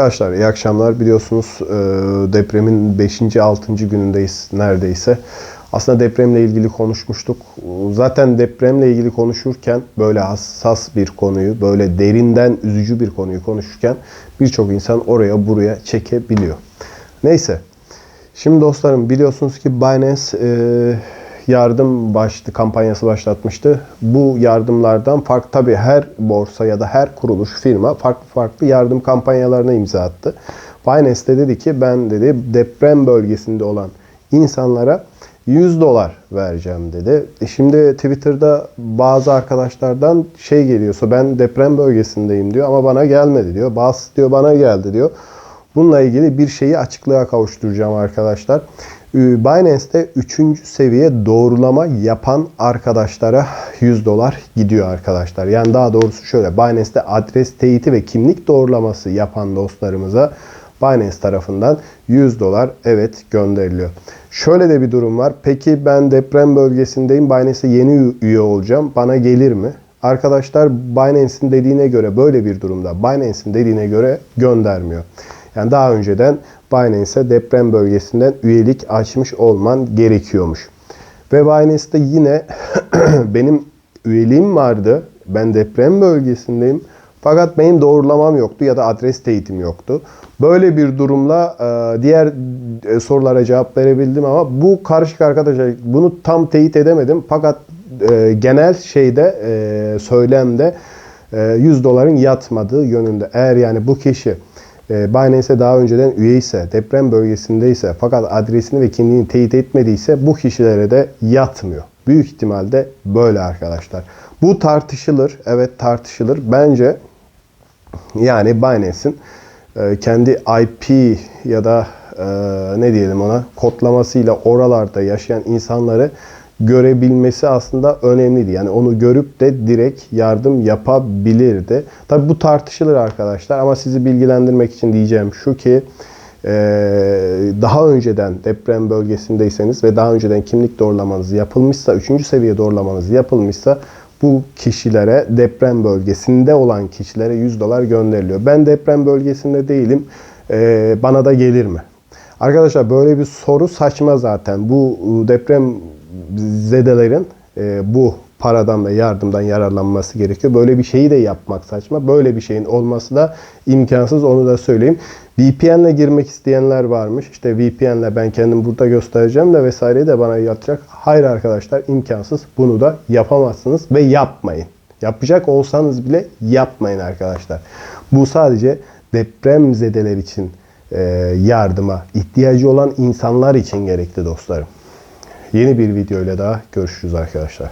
Arkadaşlar iyi akşamlar. Biliyorsunuz e, depremin 5. 6. günündeyiz neredeyse. Aslında depremle ilgili konuşmuştuk. Zaten depremle ilgili konuşurken böyle hassas bir konuyu, böyle derinden üzücü bir konuyu konuşurken birçok insan oraya buraya çekebiliyor. Neyse. Şimdi dostlarım biliyorsunuz ki Binance e, yardım başlı kampanyası başlatmıştı. Bu yardımlardan farklı tabii her borsa ya da her kuruluş firma farklı farklı yardım kampanyalarına imza attı. Binance de dedi ki ben dedi deprem bölgesinde olan insanlara 100 dolar vereceğim dedi. E şimdi Twitter'da bazı arkadaşlardan şey geliyorsa ben deprem bölgesindeyim diyor ama bana gelmedi diyor. Bazı diyor bana geldi diyor. Bununla ilgili bir şeyi açıklığa kavuşturacağım arkadaşlar. Ee, Binance'te 3. seviye doğrulama yapan arkadaşlara 100 dolar gidiyor arkadaşlar. Yani daha doğrusu şöyle Binance'te adres teyiti ve kimlik doğrulaması yapan dostlarımıza Binance tarafından 100 dolar evet gönderiliyor. Şöyle de bir durum var. Peki ben deprem bölgesindeyim. Binance'e yeni üye olacağım. Bana gelir mi? Arkadaşlar Binance'in dediğine göre böyle bir durumda Binance'in dediğine göre göndermiyor. Yani daha önceden Binance'e deprem bölgesinden üyelik açmış olman gerekiyormuş. Ve Binance'de yine benim üyeliğim vardı. Ben deprem bölgesindeyim. Fakat benim doğrulamam yoktu ya da adres teyitim yoktu. Böyle bir durumla e, diğer e, sorulara cevap verebildim ama bu karışık arkadaşlar bunu tam teyit edemedim. Fakat e, genel şeyde söylemde 100 doların yatmadığı yönünde. Eğer yani bu kişi Binance'e daha önceden üye ise, deprem bölgesindeyse fakat adresini ve kimliğini teyit etmediyse bu kişilere de yatmıyor. Büyük ihtimalle böyle arkadaşlar. Bu tartışılır. Evet tartışılır. Bence yani Binance'in kendi IP ya da ne diyelim ona kodlamasıyla oralarda yaşayan insanları görebilmesi aslında önemliydi. Yani onu görüp de direkt yardım yapabilirdi. Tabi bu tartışılır arkadaşlar ama sizi bilgilendirmek için diyeceğim şu ki daha önceden deprem bölgesindeyseniz ve daha önceden kimlik doğrulamanız yapılmışsa, 3. seviye doğrulamanız yapılmışsa bu kişilere deprem bölgesinde olan kişilere 100 dolar gönderiliyor. Ben deprem bölgesinde değilim. Bana da gelir mi? Arkadaşlar böyle bir soru saçma zaten. Bu deprem zedelerin e, bu paradan ve yardımdan yararlanması gerekiyor. Böyle bir şeyi de yapmak saçma. Böyle bir şeyin olması da imkansız onu da söyleyeyim. VPN ile girmek isteyenler varmış. İşte VPN ile ben kendim burada göstereceğim de vesaireyi de bana yapacak. Hayır arkadaşlar imkansız. Bunu da yapamazsınız ve yapmayın. Yapacak olsanız bile yapmayın arkadaşlar. Bu sadece deprem zedeler için e, yardıma ihtiyacı olan insanlar için gerekli dostlarım. Yeni bir video ile daha görüşürüz arkadaşlar.